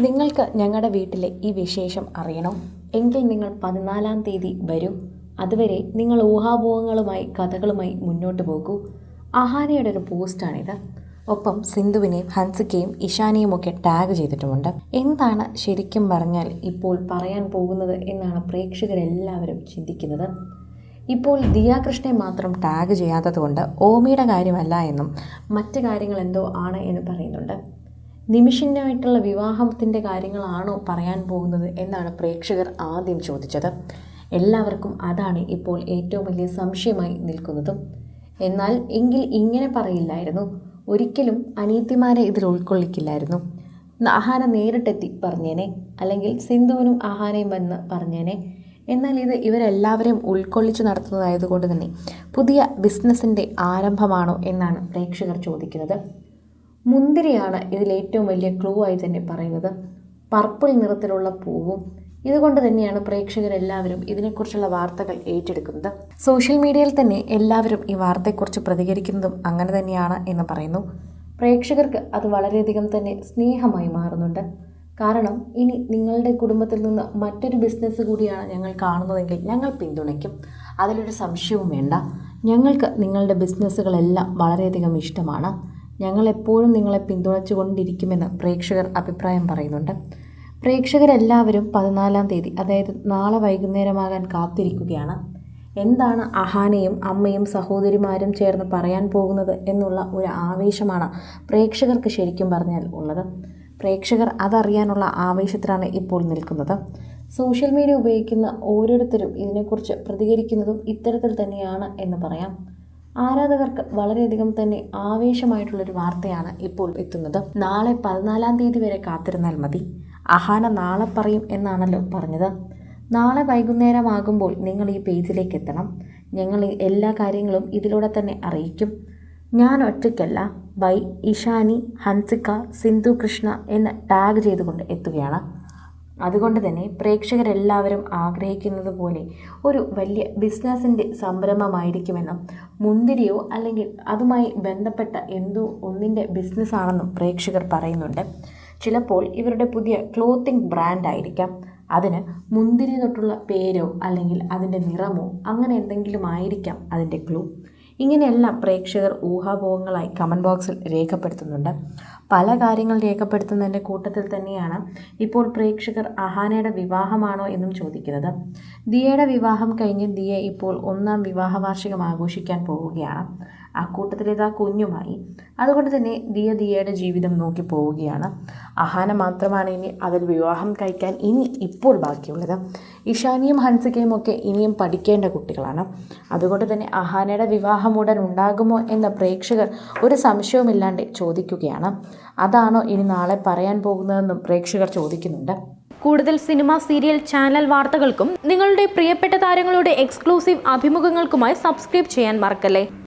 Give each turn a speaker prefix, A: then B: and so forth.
A: നിങ്ങൾക്ക് ഞങ്ങളുടെ വീട്ടിലെ ഈ വിശേഷം അറിയണോ? എങ്കിൽ നിങ്ങൾ പതിനാലാം തീയതി വരൂ. അതുവരെ നിങ്ങൾ ഊഹാപോഹങ്ങളുമായി കഥകളുമായി മുന്നോട്ട് പോകൂ. അഹാനയുടെ ഒരു പോസ്റ്റാണിത്. ഒപ്പം സിന്ധുവിനെയും ഹൻസിക്കയും ഇഷാനിയും ഒക്കെ ടാഗ് ചെയ്തിട്ടുമുണ്ട്. എന്താണ് ശരിക്കും പറഞ്ഞാൽ ഇപ്പോൾ പറയാൻ പോകുന്നത് എന്നാണ് പ്രേക്ഷകരെല്ലാവരും ചിന്തിക്കുന്നത്. ഇപ്പോൾ ദിയാകൃഷ്ണയെ മാത്രം ടാഗ് ചെയ്യാത്തതുകൊണ്ട് ഓമിയുടെ കാര്യമല്ല എന്നും മറ്റ് കാര്യങ്ങൾ എന്തോ ആണ് എന്ന് പറയുന്നുണ്ട്. നിമിഷിനായിട്ടുള്ള വിവാഹത്തിന്റെ കാര്യങ്ങളാണോ പറയാൻ പോകുന്നത് എന്നാണ് പ്രേക്ഷകർ ആദ്യം ചോദിച്ചത്. എല്ലാവർക്കും അതാണ് ഇപ്പോൾ ഏറ്റവും വലിയ സംശയമായി നിൽക്കുന്നതും. എന്നാൽ എങ്കിൽ ഇങ്ങനെ പറയില്ലായിരുന്നു. ഒരിക്കലും അനീതിമാരെ ഇതിൽ ഉൾക്കൊള്ളിക്കില്ലായിരുന്നു. ആഹാന നേരിട്ടെത്തി പറഞ്ഞേനെ. അല്ലെങ്കിൽ സിന്ധുവിനും ആഹാനയും വന്ന് പറഞ്ഞേനെ. എന്നാൽ ഇത് ഇവരെല്ലാവരെയും ഉൾക്കൊള്ളിച്ച് നടത്തുന്നതായതുകൊണ്ട് തന്നെ പുതിയ ബിസിനസ്സിന്റെ ആരംഭമാണോ എന്നാണ് പ്രേക്ഷകർ ചോദിക്കുന്നത്. മുന്തിരിയാണ് ഇതിൽ ഏറ്റവും വലിയ ക്ലൂ ആയി തന്നെ പറയുന്നത്. പർപ്പിൾ നിറത്തിലുള്ള പൂവും ഇതുകൊണ്ട് തന്നെയാണ് പ്രേക്ഷകരെല്ലാവരും ഇതിനെക്കുറിച്ചുള്ള വാർത്തകൾ ഏറ്റെടുക്കുന്നത്. സോഷ്യൽ മീഡിയയിൽ തന്നെ എല്ലാവരും ഈ വാർത്തയെക്കുറിച്ച് പ്രതികരിക്കുന്നതും അങ്ങനെ തന്നെയാണ് എന്ന് പറയുന്നു. പ്രേക്ഷകർക്ക് അത് വളരെയധികം തന്നെ സ്നേഹമായി മാറുന്നുണ്ട്. കാരണം ഇനി നിങ്ങളുടെ കുടുംബത്തിൽ നിന്ന് മറ്റൊരു ബിസിനസ് കൂടിയാണ് ഞങ്ങൾ കാണുന്നതെങ്കിൽ ഞങ്ങൾ പിന്തുണയ്ക്കും. അതിലൊരു സംശയവും വേണ്ട. ഞങ്ങൾക്ക് നിങ്ങളുടെ ബിസിനസ്സുകളെല്ലാം വളരെയധികം ഇഷ്ടമാണ്. ഞങ്ങൾ എപ്പോഴും നിങ്ങളെ പിന്തുണച്ചു കൊണ്ടിരിക്കുമെന്ന് പ്രേക്ഷകർ അഭിപ്രായം പറയുന്നുണ്ട്. പ്രേക്ഷകരെല്ലാവരും പതിനാലാം തീയതി അതായത് നാളെ വൈകുന്നേരമാകാൻ കാത്തിരിക്കുകയാണ്. എന്താണ് അഹാനയും അമ്മയും സഹോദരിമാരും ചേർന്ന് പറയാൻ പോകുന്നത് എന്നുള്ള ഒരു ആവേശമാണ് പ്രേക്ഷകർക്ക് ശരിക്കും പറഞ്ഞാൽ ഉള്ളത്. പ്രേക്ഷകർ അതറിയാനുള്ള ആവേശത്തിലാണ് ഇപ്പോൾ നിൽക്കുന്നത്. സോഷ്യൽ മീഡിയ ഉപയോഗിക്കുന്ന ഓരോരുത്തരും ഇതിനെക്കുറിച്ച് പ്രതികരിക്കുന്നതും ഇത്തരത്തിൽ തന്നെയാണ് എന്ന് പറയാം. ആരാധകർക്ക് വളരെയധികം തന്നെ ആവേശമായിട്ടുള്ളൊരു വാർത്തയാണ് ഇപ്പോൾ എത്തുന്നത്. നാളെ പതിനാലാം തീയതി വരെ കാത്തിരുന്നാൽ മതി. അഹാന നാളെ പറയും എന്നാണല്ലോ പറഞ്ഞത്. നാളെ വൈകുന്നേരമാകുമ്പോൾ നിങ്ങൾ ഈ പേജിലേക്ക് എത്തണം. ഞങ്ങൾ എല്ലാ കാര്യങ്ങളും ഇതിലൂടെ തന്നെ അറിയിക്കും. ഞാൻ ഒറ്റയ്ക്കല്ല. ബൈ ഇഷാനി ഹൻസിക സിന്ധു കൃഷ്ണ എന്ന് ടാഗ് ചെയ്തുകൊണ്ട് എത്തുകയാണ്. അതുകൊണ്ട് തന്നെ പ്രേക്ഷകരെല്ലാവരും ആഗ്രഹിക്കുന്നത് പോലെ ഒരു വലിയ ബിസിനസ്സിന്റെ സംരംഭമായിരിക്കുമെന്നും മുന്തിരിയോ അല്ലെങ്കിൽ അതുമായി ബന്ധപ്പെട്ട എന്തോ ഒന്നിന്റെ ബിസിനസ്സാണെന്നും പ്രേക്ഷകർ പറയുന്നുണ്ട്. ചിലപ്പോൾ ഇവരുടെ പുതിയ ക്ലോത്തിങ് ബ്രാൻഡായിരിക്കാം. അതിന് മുന്തിരി തൊട്ടുള്ള പേരോ അല്ലെങ്കിൽ അതിന്റെ നിറമോ അങ്ങനെ എന്തെങ്കിലും ആയിരിക്കാം അതിന്റെ ക്ലൂ. ഇങ്ങനെയെല്ലാം പ്രേക്ഷകർ ഊഹാപോഹങ്ങളായി കമന്റ് ബോക്സിൽ രേഖപ്പെടുത്തുന്നുണ്ട്. പല കാര്യങ്ങൾ രേഖപ്പെടുത്തുന്നതിന്റെ കൂട്ടത്തിൽ തന്നെയാണ് ഇപ്പോൾ പ്രേക്ഷകർ അഹാനയുടെ വിവാഹമാണോ എന്നും ചോദിക്കുന്നത്. ദിയയുടെ വിവാഹം കഴിഞ്ഞ് ദിയ ഇപ്പോൾ ഒന്നാം വിവാഹ വാർഷികം ആഘോഷിക്കാൻ പോവുകയാണ്. ആ കൂട്ടത്തിലേതാ കുഞ്ഞുമായി. അതുകൊണ്ട് തന്നെ ദിയ ദിയയുടെ ജീവിതം നോക്കി പോവുകയാണ്. അഹാന മാത്രമാണ് ഇനി അതിൽ വിവാഹം കഴിക്കാൻ ഇനി ഇപ്പോൾ ബാക്കിയുള്ളത്. ഇഷാനിയും ഹൻസികയും ഒക്കെ ഇനിയും പഠിക്കേണ്ട കുട്ടികളാണ്. അതുകൊണ്ട് തന്നെ അഹാനയുടെ വിവാഹം ഉടൻ ഉണ്ടാകുമോ എന്ന പ്രേക്ഷകർ ഒരു സംശയവുമില്ലാണ്ട് ചോദിക്കുകയാണ്. അതാണോ ഇനി നാളെ പറയാൻ പോകുന്നതെന്നും പ്രേക്ഷകർ ചോദിക്കുന്നുണ്ട്.
B: കൂടുതൽ സിനിമ സീരിയൽ ചാനൽ വാർത്തകൾക്കും നിങ്ങളുടെ പ്രിയപ്പെട്ട താരങ്ങളുടെ എക്സ്ക്ലൂസീവ് അഭിമുഖങ്ങൾക്കുമായി സബ്സ്ക്രൈബ് ചെയ്യാൻ മറക്കല്ലേ?